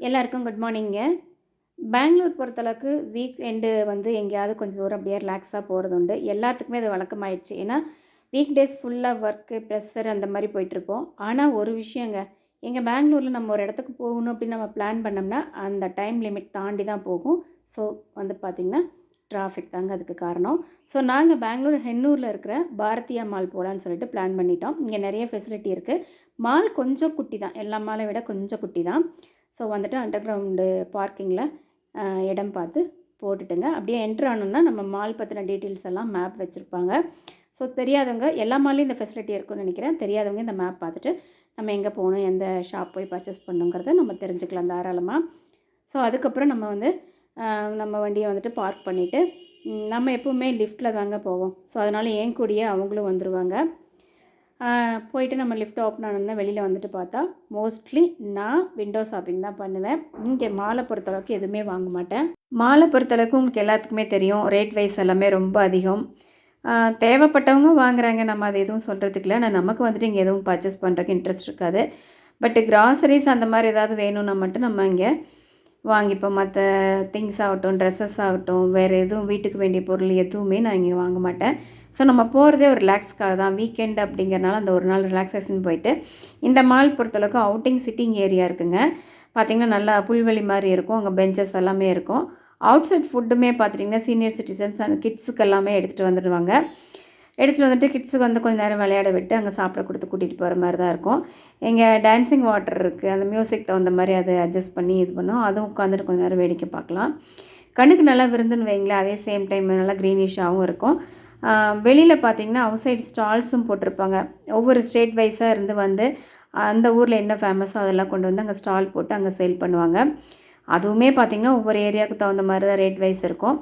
எல்லாருக்கும் குட் மார்னிங்க பெங்களூர் பொறுத்தளவுக்கு week end வந்து எங்கேயாவது கொஞ்சம் தூரம் அப்படியே ரிலாக்ஸாக போகிறது உண்டு எல்லாத்துக்குமே அது வழக்கமாயிடுச்சு. ஏன்னா வீக் டேஸ் ஃபுல்லாக ஒர்க்கு ப்ரெஷர் அந்த மாதிரி போயிட்டுருப்போம். ஆனால் ஒரு விஷயங்க எங்கள் பெங்களூரில் நம்ம ஒரு இடத்துக்கு போகணும் அப்படின்னு நம்ம பிளான் பண்ணோம்னா அந்த டைம் லிமிட் தாண்டி தான் போகும். ஸோ வந்து பார்த்திங்கன்னா டிராஃபிக் தாங்க அதுக்கு காரணம். ஸோ நாங்கள் பெங்களூர் ஹென்னூரில் இருக்கிற பாரதியா மால் போகலான்னு சொல்லிட்டு பிளான் பண்ணிட்டோம். இங்கே நிறைய ஃபெசிலிட்டி இருக்குது மால் கொஞ்சம் குட்டி தான் எல்லா மாலை விட கொஞ்சம் குட்டி தான் ஸோ வந்துட்டு அண்டர் கிரவுண்டு பார்க்கிங்கில் இடம் பார்த்து போட்டுட்டுங்க. அப்படியே என்ட்ரு ஆனோம்னா நம்ம மால் பற்றின டீட்டெயில்ஸ் எல்லாம் மேப் வச்சுருப்பாங்க. ஸோ தெரியாதவங்க எல்லா மால்லையும் இந்த ஃபெசிலிட்டி இருக்குன்னு நினைக்கிறேன். தெரியாதவங்க இந்த மேப் பார்த்துட்டு நம்ம எங்கே போகணும் எந்த ஷாப் போய் பர்ச்சேஸ் பண்ணுங்கிறத நம்ம தெரிஞ்சுக்கலாம் தாராளமாக ஸோ அதுக்கப்புறம் நம்ம வந்து நம்ம வண்டியை வந்துட்டு பார்க் பண்ணிவிட்டு நம்ம எப்போவுமே லிஃப்ட்டில் தாங்க போவோம். ஸோ அதனால் ஏன் கூடயே அவங்களும் வந்துடுவாங்க போயிட்டு நம்ம லிஃப்ட் ஓப்பன் ஆனோம்னா வெளியில் வந்துட்டு பார்த்தா மோஸ்ட்லி நான் விண்டோ ஷாப்பிங் தான் பண்ணுவேன். இங்கே மாலை பொறுத்தளவுக்கு எதுவுமே வாங்க மாட்டேன். மாலை பொறுத்தளவுக்கு உங்களுக்கு எல்லாத்துக்குமே தெரியும். ரேட் வைஸ் எல்லாமே ரொம்ப அதிகம். தேவைப்பட்டவங்க வாங்குறாங்க. நம்ம அது எதுவும் சொல்கிறதுக்கு இல்லை. ஆனால் நமக்கு வந்துட்டு இங்கே எதுவும் பர்ச்சேஸ் பண்ணுறதுக்கு இன்ட்ரெஸ்ட் இருக்காது. பட் கிராசரிஸ் அந்த மாதிரி ஏதாவது வேணும்னா மட்டும் நம்ம இங்கே வாங்கிப்போம். மற்ற திங்ஸ் ஆகட்டும் ட்ரெஸ்ஸஸ் ஆகட்டும் வேறு எதுவும் வீட்டுக்கு வேண்டிய பொருள் எதுவுமே நான் இங்கே வாங்க மாட்டேன். ஸோ நம்ம போகிறதே ஒரு ரிலாக்ஸ்க்காக தான். வீக்கெண்ட் அப்படிங்கிறனால அந்த ஒரு நாள் ரிலாக்ஸேஷன் போயிட்டு இந்த மால் பொறுத்தளவுக்கு அவுட்டிங் சிட்டிங் ஏரியா இருக்குங்க. பார்த்திங்கன்னா நல்லா புல்வெளி மாதிரி இருக்கும். அங்கே பெஞ்சஸ் எல்லாமே இருக்கும். அவுட் சைட் ஃபுட்டுமே பார்த்துட்டிங்கன்னா சீனியர் சிட்டிசன்ஸ் அந்த கிட்ஸுக்கு எல்லாமே எடுத்துகிட்டு வந்துடுவாங்க. எடுத்துகிட்டு வந்துட்டு கிட்ஸுக்கு வந்து கொஞ்சம் நேரம் விளையாட விட்டு அங்கே சாப்பிட கொடுத்து கூட்டிகிட்டு போகிற மாதிரி தான் இருக்கும். இங்கே டான்ஸிங் வாட்டர் இருக்குது அந்த மியூசிக் தகுந்த மாதிரி அதை அட்ஜஸ்ட் பண்ணி இது பண்ணும். அதுவும் உட்காந்துட்டு கொஞ்சம் நேரம் வேடிக்கை பார்க்கலாம். கண்ணுக்கு நல்லா விருந்துன்னு வைங்களேன். அதே சேம் டைம் நல்லா க்ரீனிஷாகவும் இருக்கும். வெளியில் பார்த்தீங்கன்னா அவுட் சைடு ஸ்டால்ஸும் போட்டிருப்பாங்க. ஒவ்வொரு ஸ்டேட் வைஸாக இருந்து வந்து அந்த ஊரில் என்ன ஃபேமஸோ அதெல்லாம் கொண்டு வந்து அங்கே ஸ்டால் போட்டு அங்கே சேல் பண்ணுவாங்க. அதுவுமே பார்த்திங்கன்னா ஒவ்வொரு ஏரியாவுக்கு தகுந்த மாதிரி தான் ரேட் வைஸ் இருக்கும்.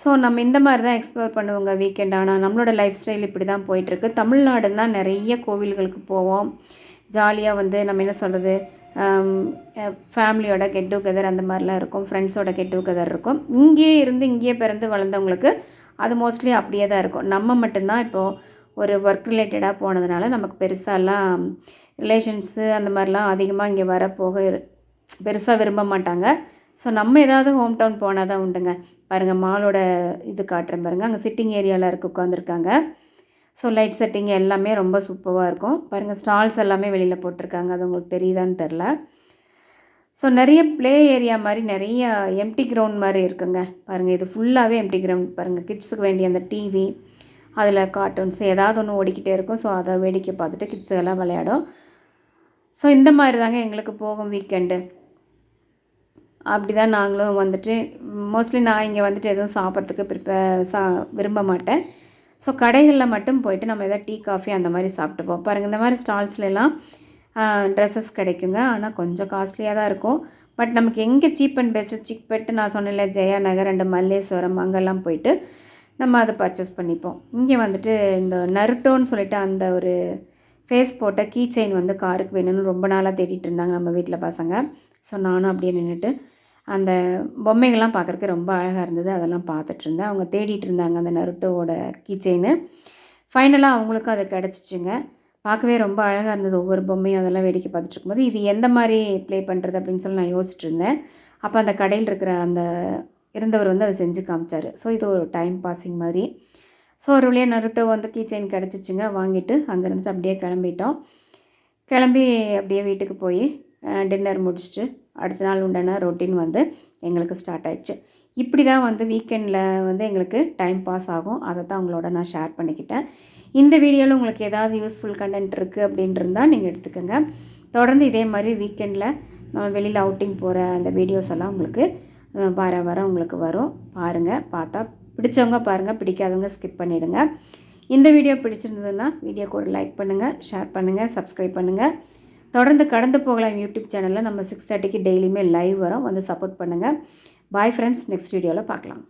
ஸோ நம்ம இந்த மாதிரி தான் எக்ஸ்ப்ளோர் பண்ணுவோங்க வீக்கெண்ட் ஆனால் நம்மளோட லைஃப் ஸ்டைல் இப்படி தான் போயிட்டுருக்கு. தமிழ்நாடுன்னா நிறைய கோவில்களுக்கு போவோம். ஜாலியாக வந்து நம்ம என்ன சொல்கிறது ஃபேமிலியோட கெட் டுகெதர் அந்த மாதிரிலாம் இருக்கும். ஃப்ரெண்ட்ஸோட கெட் டுகெதர் இருக்கும். இங்கேயே இருந்து இங்கேயே பிறந்து வளர்ந்தவங்களுக்கு அது மோஸ்ட்லி அப்படியே தான் இருக்கும். நம்ம மட்டும்தான் இப்போது ஒரு ஒர்க் ரிலேட்டடாக போனதுனால நமக்கு பெருசாலாம் ரிலேஷன்ஸு அந்த மாதிரிலாம் அதிகமாக இங்கே வர போக பெருசாக விரும்ப மாட்டாங்க. ஸோ நம்ம ஏதாவது ஹோம் டவுன் போனால் தான் உண்டுங்க. பாருங்கள் மாலோட இது காட்டுறேன் பாருங்கள் அங்கே சிட்டிங் ஏரியாவில் இருக்க உட்காந்துருக்காங்க ஸோ லைட் செட்டிங் எல்லாமே ரொம்ப சூப்பராக இருக்கும். பாருங்கள் ஸ்டால்ஸ் எல்லாமே வெளியில் போட்டிருக்காங்க. அது உங்களுக்கு தெரியுதான்னு தெரில ஸோ நிறைய ப்ளே ஏரியா மாதிரி நிறைய எம்டி கிரவுண்ட் மாதிரி இருக்குங்க. பாருங்கள் இது ஃபுல்லாகவே எம்டி கிரவுண்ட் பாருங்கள் கிட்ஸுக்கு வேண்டிய அந்த டிவி அதில் கார்ட்டூன்ஸ் ஏதாவது ஒன்று ஓடிக்கிட்டே இருக்கும். ஸோ அதை வேடிக்கை பார்த்துட்டு கிட்ஸு எல்லாம் விளையாடும். ஸோ இந்த மாதிரி தாங்க எங்களுக்கு போகும் வீக்கெண்டு அப்படி தான் நாங்களும் வந்துட்டு மோஸ்ட்லி நான் இங்கே வந்துட்டு எதுவும் சாப்பிட்றதுக்கு ப்ரிப்பேர் சா விரும்ப மாட்டேன். ஸோ கடைகளில் மட்டும் போயிட்டு நம்ம எதாவது டீ காஃபி அந்த மாதிரி சாப்பிட்டுப்போம். பாருங்கள் இந்த மாதிரி ஸ்டால்ஸ்லாம் ட்ரெஸ்ஸஸ் கிடைக்குங்க. ஆனால் கொஞ்சம் காஸ்ட்லியாக தான் இருக்கும். பட் நமக்கு எங்கே சீப் அண்ட் பெஸ்ட்டு சிக்பெட்டு நான் சொன்னேன்ல ஜெயா நகர் அண்டு மல்லேஸ்வரம் அங்கெல்லாம் போயிட்டு நம்ம அதை பர்ச்சேஸ் பண்ணிப்போம். இங்கே வந்துட்டு இந்த நருட்டோன்னு சொல்லிட்டு அந்த ஒரு ஃபேஸ் போட்ட கீ செயின் வந்து காருக்கு வேணும்னு ரொம்ப நாளாக தேடிட்டு இருந்தாங்க நம்ம வீட்டில் பசங்க. ஸோ நானும் அப்படியே நின்றுட்டு அந்த பொம்மைகள்லாம் பார்க்குறக்கு ரொம்ப அழகாக இருந்தது. அதெல்லாம் பார்த்துட்டு இருந்தேன். அவங்க தேடிட்டு இருந்தாங்க அந்த நருட்டோவோட கீ செயின் ஃபைனலாக அவங்களுக்கும் அது கிடச்சிச்சுங்க. பார்க்கவே ரொம்ப அழகாக இருந்தது. ஒவ்வொரு பொம்மையும் அதெல்லாம் வேடிக்கை பார்த்துட்டு இருக்கும்போது இது எந்த மாதிரி ப்ளே பண்ணுறது அப்படின்னு சொல்லி நான் யோசிச்சுட்டு இருந்தேன் அப்போ அந்த கடையில் இருக்கிற அந்த இருந்தவர் வந்து அதை செஞ்சு காமிச்சார். ஸோ இது ஒரு டைம் பாஸிங் மாதிரி. ஸோ ஒரு வழியாக நருட்டோ வந்து கீ செயின் கிடச்சிச்சுங்க. வாங்கிட்டு அங்கே இருந்துட்டு அப்படியே கிளம்பிட்டோம். கிளம்பி அப்படியே வீட்டுக்கு போய் டின்னர் முடிச்சுட்டு அடுத்த நாள் உண்டான ரொட்டீன் வந்து எங்களுக்கு ஸ்டார்ட் ஆயிடுச்சு. இப்படி தான் வந்து வீக்கெண்டில் வந்து எங்களுக்கு டைம் பாஸ் ஆகும். அதை தான் உங்களோட நான் ஷேர் பண்ணிக்கிட்டேன். இந்த வீடியோவில் உங்களுக்கு ஏதாவது யூஸ்ஃபுல் கண்டென்ட் இருக்குது அப்படின்ட்டுருந்தால் நீங்கள் எடுத்துக்கோங்க. தொடர்ந்து இதே மாதிரி வீக்கெண்டில் நம்ம வெளியில் அவுட்டிங் போகிற அந்த வீடியோஸ் எல்லாம் உங்களுக்கு வர வார வாரம் உங்களுக்கு வரும். பாருங்கள் பார்த்தா பிடிச்சவங்க பாருங்கள் பிடிக்காதவங்க ஸ்கிப் பண்ணிவிடுங்க இந்த வீடியோ பிடிச்சிருந்ததுன்னா வீடியோக்கு ஒரு லைக் பண்ணுங்கள் ஷேர் பண்ணுங்கள் சப்ஸ்கிரைப் பண்ணுங்கள் தொடர்ந்து கடந்து போகலாம் யூடியூப் சேனலில் நம்ம சிக்ஸ் தேர்ட்டிக்கு டெய்லியுமே லைவ் வரும். வந்து சப்போர்ட் பண்ணுங்கள் பாய் ஃப்ரெண்ட்ஸ் நெக்ஸ்ட் வீடியோவில் பார்க்கலாம்.